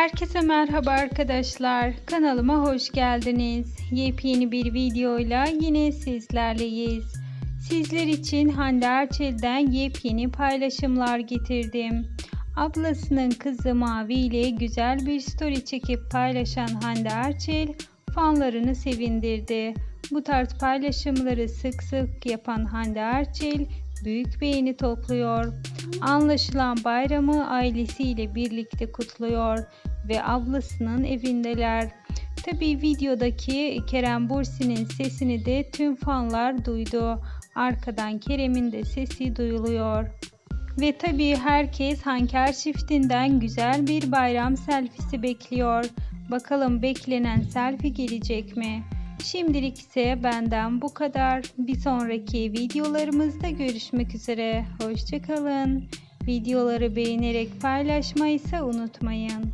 Herkese merhaba arkadaşlar. Kanalıma hoş geldiniz. Yepyeni bir videoyla yine sizlerleyiz. Sizler için Hande Erçel'den yepyeni paylaşımlar getirdim. Ablasının kızı Mavi ile güzel bir story çekip paylaşan Hande Erçel fanlarını sevindirdi. Bu tarz paylaşımları sık sık yapan Hande Erçel büyük beğeni topluyor. Anlaşılan bayramı ailesiyle birlikte kutluyor ve ablasının evindeler. Tabi videodaki Kerem Bursi'nin sesini de tüm fanlar duydu. Arkadan Kerem'in de sesi duyuluyor. Ve tabi herkes Hanker çiftinden güzel bir bayram selfisi bekliyor. Bakalım beklenen selfie gelecek mi? Şimdilik ise benden bu kadar. Bir sonraki videolarımızda görüşmek üzere. Hoşçakalın. Videoları beğenerek paylaşmayı ise unutmayın.